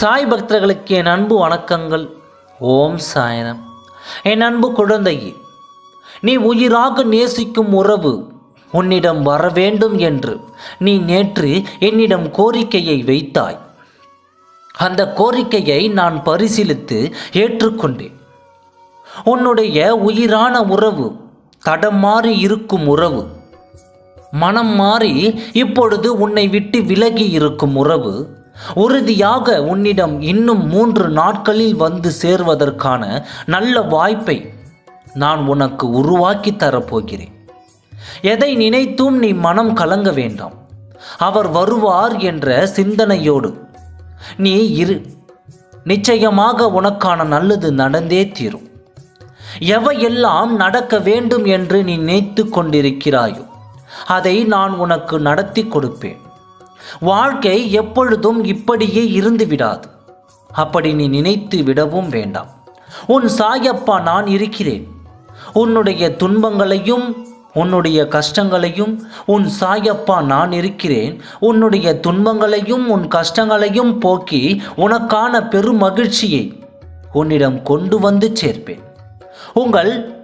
சாய் பக்தர்களுக்கு என் அன்பு வணக்கங்கள். ஓம் சாயனம். என் அன்பு குழந்தையே நீ உயிராக நேசிக்கும் உறவு உன்னிடம் வர வேண்டும் என்று நீ நேற்று என்னிடம் கோரிக்கையை வைத்தாய். அந்த கோரிக்கையை நான் பரிசீலித்து ஏற்றுக்கொண்டேன். உன்னுடைய உயிரான உறவு தடம் மாறி இருக்கும் உறவு மனம் மாறி இப்பொழுது உன்னை விட்டு விலகி இருக்கும் உறவு உறுதியாக உன்னிடம் இன்னும் மூன்று நாட்களில் வந்து சேர்வதற்கான நல்ல வாய்ப்பை நான் உனக்கு உருவாக்கி தரப்போகிறேன். எதை நினைத்தும் நீ மனம் கலங்க வேண்டாம். அவர் வருவார் என்ற சிந்தனையோடு நீ இரு. நிச்சயமாக உனக்கான நல்லது நடந்தே தீரும். எவையெல்லாம் நடக்க வேண்டும் என்று நீ நினைத்து கொண்டிருக்கிறாயோ அதை நான் உனக்கு நடத்தி கொடுப்பேன். வாழ்க்கை எப்பொழுதும் இப்படியே இருந்து விடாது அப்படி நீ நினைத்து விடவும் வேண்டாம். உன் சாயப்பா நான் இருக்கிறேன். உன்னுடைய துன்பங்களையும் உன்னுடைய கஷ்டங்களையும் உன் சாயப்பா நான் இருக்கிறேன். உன்னுடைய துன்பங்களையும் உன் கஷ்டங்களையும் போக்கி உனக்கான பெரும் மகிழ்ச்சியை உன்னிடம் கொண்டு வந்து சேர்ப்பேன். உங்கள்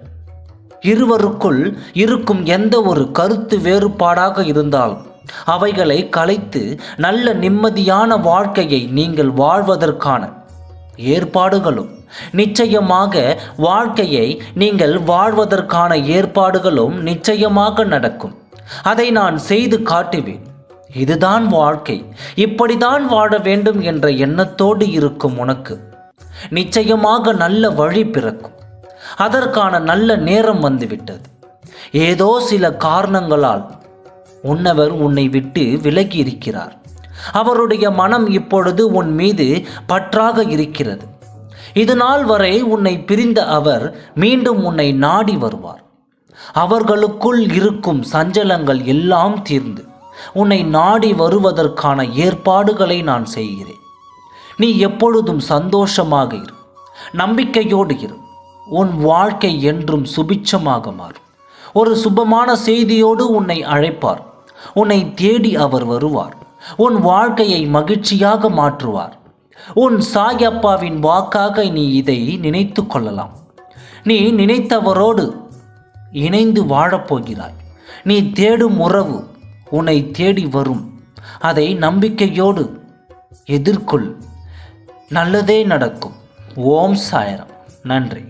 இருவருக்குள் இருக்கும் எந்த ஒரு கருத்து வேறுபாடாக இருந்தாலும் அவைகளை கலைத்து நல்ல நிம்மதியான வாழ்க்கையை நீங்கள் வாழ்வதற்கான ஏற்பாடுகளும் நிச்சயமாக வாழ்க்கையை நீங்கள் வாழ்வதற்கான ஏற்பாடுகளும் நிச்சயமாக நடக்கும். அதை நான் செய்து காட்டுவேன். இதுதான் வாழ்க்கை. இப்படிதான் வாழ வேண்டும் என்ற எண்ணத்தோடு இருக்கும் உனக்கு. நிச்சயமாக நல்ல வழி பிறக்கும். அதற்கான நல்ல நேரம் வந்துவிட்டது. ஏதோ சில காரணங்களால் உன்னவர் உன்னை விட்டு விலகி இருக்கிறார் அவருடைய மனம் இப்பொழுது உன் மீது பற்றாக இருக்கிறது. இது நாள் வரை உன்னை பிரிந்த அவர் மீண்டும் உன்னை நாடி வருவார். அவர்களுக்குள் இருக்கும் சஞ்சலங்கள் எல்லாம் தீர்ந்து உன்னை நாடி வருவதற்கான ஏற்பாடுகளை நான் செய்கிறேன். நீ எப்பொழுதும் சந்தோஷமாக இரு. நம்பிக்கையோடு இரு. உன் வாழ்க்கை என்றும் சுபிச்சமாக மாறும். ஒரு சுபமான செய்தியோடு உன்னை அழைப்பார். உன்னை தேடி அவர் வருவார். உன் வாழ்க்கையை மகிழ்ச்சியாக மாற்றுவார். உன் சாயப்பாவின் வாக்காக நீ இதை நினைத்து கொள்ளலாம். நீ நினைத்தவரோடு இணைந்து வாழப்போகிறாய். நீ தேடும் உறவு உன்னை தேடி வரும். அதை நம்பிக்கையோடு எதிர்கொள். நல்லதே நடக்கும். ஓம் சாயரம். நன்றி.